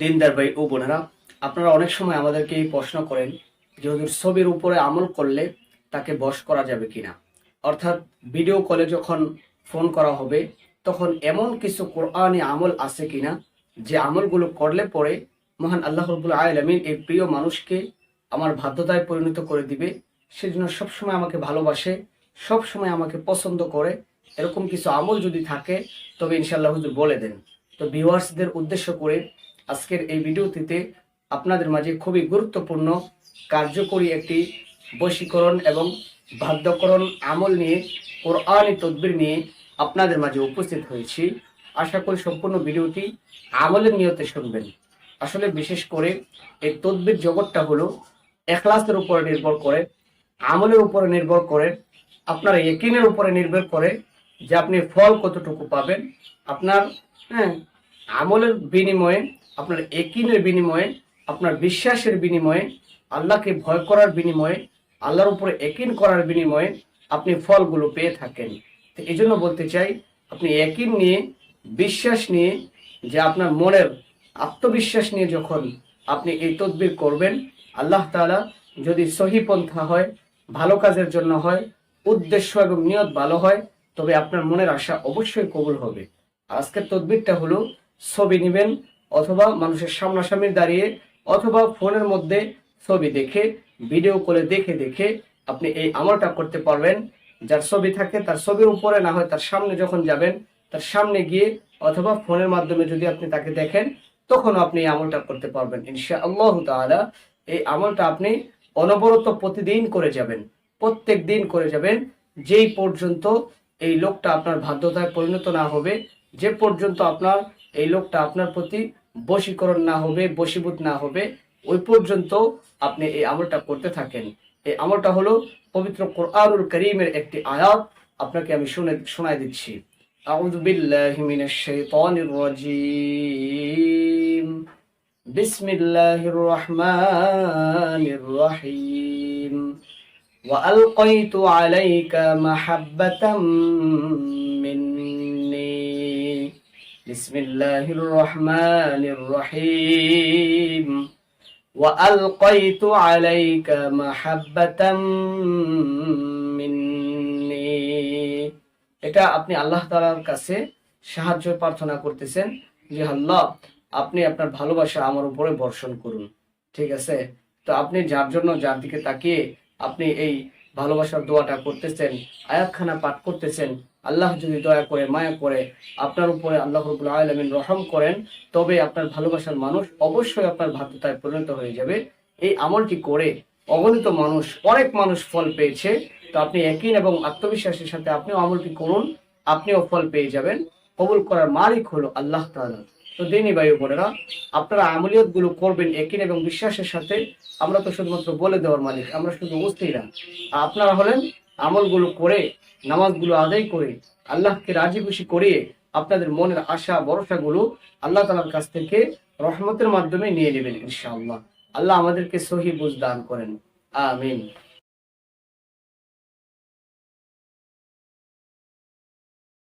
দিনদার ভাই ও বোনেরা, আপনারা অনেক সময় আমাদেরকে এই প্রশ্ন করেন যে হুজুর, ছবির উপরে আমল করলে তাকে বশ করা যাবে কিনা? অর্থাৎ ভিডিও কলে যখন ফোন করা হবে, তখন এমন কিছু কোরআনি আমল আছে কিনা? যে আমলগুলো করলে পরে মহান আল্লাহ রবুল আলমিন এই প্রিয় মানুষকে আমার বাধ্যতায় পরিণত করে দিবে। সেজন্য সবসময় আমাকে ভালোবাসে, সবসময় আমাকে পছন্দ করে। এরকম কিছু আমল যদি থাকে, তবে ইনশাল্লাহ হুজুর বলে দেন। তো ভিউয়ার্সদের উদ্দেশ্য করে আজকের এই ভিডিওটিতে আপনাদের মাঝে খুবই গুরুত্বপূর্ণ কার্যকরী একটি বশীকরণ এবং বাধ্যকরণ আমল নিয়ে, কোরআনি তদবির নিয়ে আপনাদের মাঝে উপস্থিত হয়েছি। আশা করি সম্পূর্ণ ভিডিওটি আমলের নিয়তে শুনবেন। আসলে বিশেষ করে এই তদবির জগৎটা হলো এখলাসের উপরে নির্ভর করে, আমলের উপরে নির্ভর করে, আপনার একিনের উপরে নির্ভর করে যে আপনি ফল কতটুকু পাবেন। আপনার হ্যাঁ আমলের বিনিময়ে আপনার একিনের বিনিময়ে, আপনার বিশ্বাসের বিনিময়ে, আল্লাহকে ভয় করার বিনিময়ে, আল্লাহর উপরে একিন করার বিনিময়ে আপনি ফলগুলো পেয়ে থাকেন। তো এই জন্য বলতে চাই, আপনি একিন নিয়ে, বিশ্বাস নিয়ে, যে আপনার মনের আত্মবিশ্বাস নিয়ে যখন আপনি এই তদবির করবেন, আল্লাহ তাআলা যদি সহি পন্থা হয়, ভালো কাজের জন্য হয়, উদ্দেশ্য এবং নিয়ত ভালো হয়, তবে আপনার মনের আশা অবশ্যই কবুল হবে। আজকের তদবিরটা হলো, ছবি নেবেন অথবা মানুষের সামনাসামনি দাঁড়িয়ে অথবা ফোনের মধ্যে ছবি দেখে ভিডিও কলে দেখে দেখে আপনি এই আমলটা করতে পারবেন। যার ছবি থাকে তার ছবির উপরে, না হয় তার সামনে যখন যাবেন, তার সামনে গিয়ে অথবা ফোনের মাধ্যমে যদি আপনি তাকে দেখেন তখন আপনি এই আমলটা করতে পারবেন। ইনশা আল্লাহ তাআলা এই আমলটা আপনি অনবরত প্রতিদিন করে যাবেন। প্রত্যেক দিন করে যাবেন। যেই পর্যন্ত এই লোকটা আপনার বাধ্যতায় পরিণত না হবে, যে পর্যন্ত আপনার এই লোকটা আপনার প্রতি বশীকরণ না হবে বশীভূত না হবে ওই পর্যন্ত আপনি এই আমলটা করতে থাকেন এই আমলটা হলো পবিত্র কোরআনুল করিমের একটি আয়াত আপনাকে আমি শুনে শোনায় দিচ্ছি আউযু বিল্লাহি মিনাশ শাইতানির রাজিম বিসমিল্লাহির রহমানির রহিম وألقيت عليك محبة مني بسم الله الرحمن الرحيم وألقيت عليك محبة مني এটা আপনি আল্লাহ তাআলার কাছে সাহায্য প্রার্থনা করতেছেন যে আল্লাহ আপনি আপনার ভালোবাসা আমার উপরে বর্ষণ করুন ঠিক আছে তো আপনি যার জন্য যার দিকে তাকিয়ে আপনি এই ভালোবাসার দোয়াটা করতেছেন, আয়াতখানা পাঠ করতেছেন, আল্লাহ যদি দয়া করে, মায়া করে আপনার উপরে আল্লাহ রবুল আলমিন রহম করেন, তবে আপনার ভালোবাসার মানুষ অবশ্যই আপনার ভাতৃতায় পরিণত হয়ে যাবে। এই আমলটি করে অগণিত মানুষ, অনেক মানুষ ফল পেয়েছে। তো আপনি একই এবং আত্মবিশ্বাসের সাথে আপনিও আমলটি করুন, আপনিও ফল পেয়ে যাবেন। কবুল করার মালিক হলো আল্লাহ তাআলা। তো দিনী বায়ু বোনেরা, আপনারা আমলিয়তগুলো করবেন একিন এবং বিশ্বাসের সাথে। আমরা তো শুধুমাত্র বলে দেওয়ার মালিক, আমরা শুধু বুঝতেই না। আপনারা হলেন আমলগুলো করে, নামাজগুলো আদায় করে, আল্লাহকে রাজি খুশি করিয়ে আপনাদের মনের আশা, ভরসাগুলো আল্লাহ তালার কাছ থেকে রহমতের মাধ্যমে নিয়ে নেবেন ইনশাআল্লাহ। আল্লাহ আমাদেরকে সহি বুঝ দান করেন। আমিন।